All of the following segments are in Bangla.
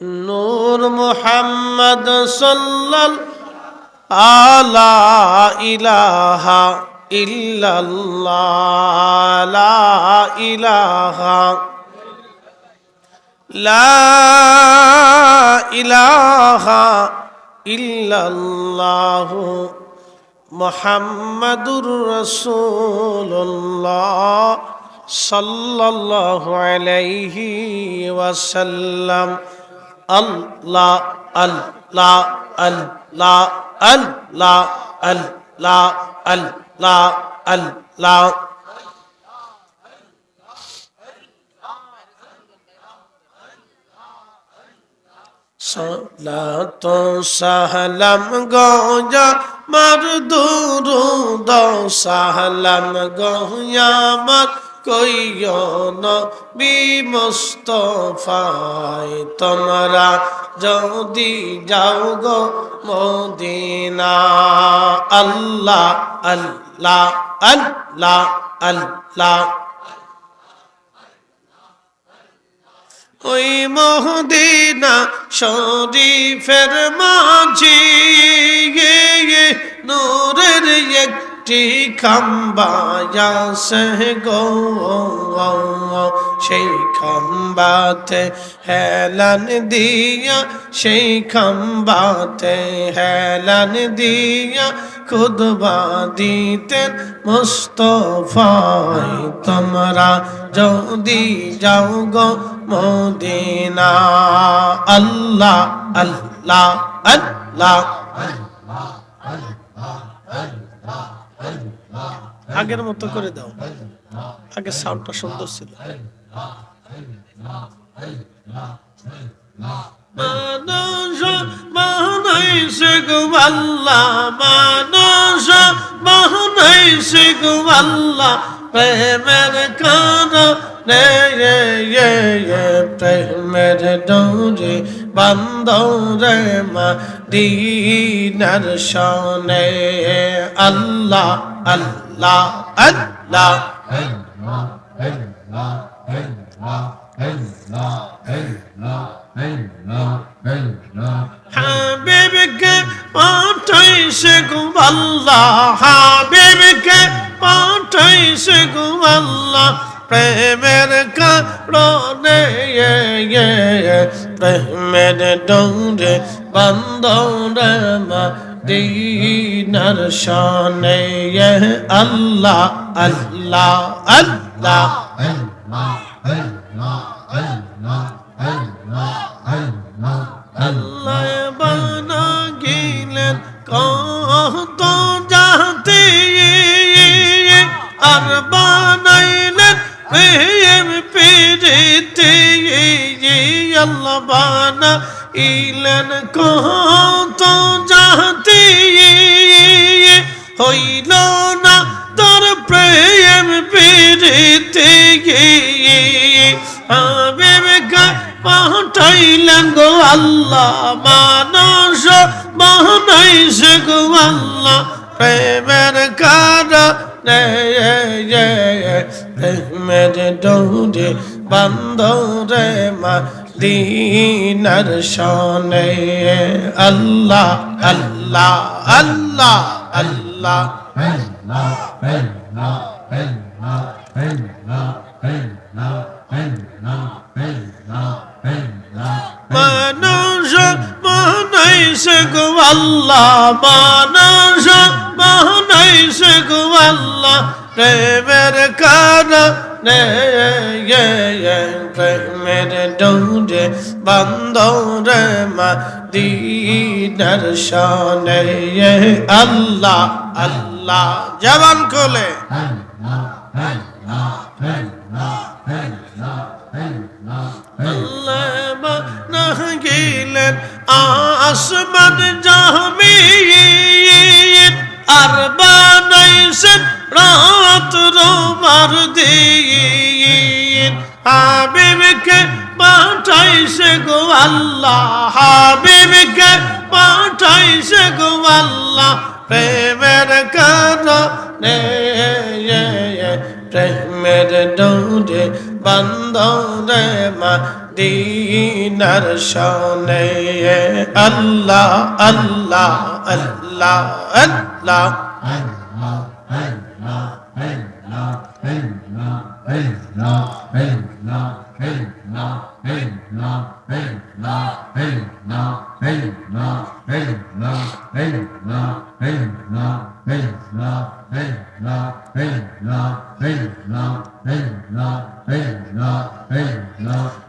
নূর মোহাম্মদ সাল্লাল আলা ইলাহা ইল্লাল্লাহ, লা ইলাহা লা ইলাহা ইল্লাল্লাহ মুহাম্মাদুর রাসূলুল্লাহ সাল্লাল্লাহু আলাইহি ওয়াসাল্লাম। আল্লাহ আল্লাহ আল্লাহ আল্লাহ আল্লাহ আল্লাহ আল্লাহ। সালাত সালাম গয়া মার দুরুদ, সালাম গয়া মার কইয় নবী মুস্তফায় তোমরা যদি যাও গো মদিনা। আল্লাহ আল্লাহ আল্লাহ আল্লাহ। ওই মহদিনা শরীফের মাঝি নূরের একটি খাম্বায়া সে গো, সেই খাম্বাতে হেলান দিয়া, সেই খাম্বাতে হেলান দিয়া, খুদবা দিতেন মুস্তফাই। তোমরা যদি যাও গো মদিনা আল্লাহ আল্লাহ আল্লাহ। আগের মতো করে দাও। আগে সাউন্ডটা সুন্দর ছিল। মানুষ বানাইছে গো আল্লাহ, মানুষ বানাইছে গো আল্লাহ, প্রেমের কারণে প্রেমের বান্দরে মা দিনার শনে আল্লাহ আল্লাহ আল্লাহ। হাবিবকে পাঠাইছে গো আল্লাহ হাবিবকে আল্লাহ। প্রেমের কারণে প্রেমের ডোরে বান্দরে মা দিনার শানে আল্লাহ আল্লাহ আল্লাহ আল্লাহ বানা গিলেন কত আল্লাহ বানা ইলেন কত জাতি হইল না তোর প্রেম পিরিতি। হাবিবকা পাঠাইলেন গো আল্লাহ মানস বানাইছে গো আল্লাহ। প্রেমের কারণে প্রেমের ডোরে বান্দরে মা দিনার শনে আল্লাহ আল্লাহ আল্লাহ আল্লাহ। মানুষ বানাইছে গো আল্লাহ, মানুষ বানাইছে গো আল্লাহ। প্রেমের কারণে প্রেমের ডোরে বান্দরে মা দিনার আল্লাহ আল্লাহ জবান কোলে আসমান জামিন আর বানাইছেন রাত রোমার দিন হাবিবকে পাঠাইছে গো আল্লাহ, হাবিবকে পাঠাইছে গো আল্লাহ। প্রেমের কারণে, প্রেমের ডোরে বান্দরে মা মদিনার শানে আল্লাহ আল্লাহ আল্লাহ আল্লাহ।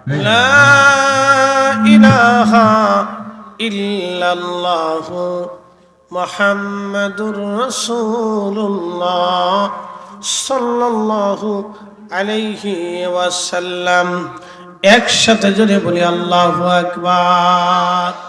لا إله إلا الله মোহাম্মদুর রসুল্লাহ সাল্লাল্লাহু আলাইহি ওয়াসাল্লাম। একসাথে জোরে বলি আল্লাহু আকবার।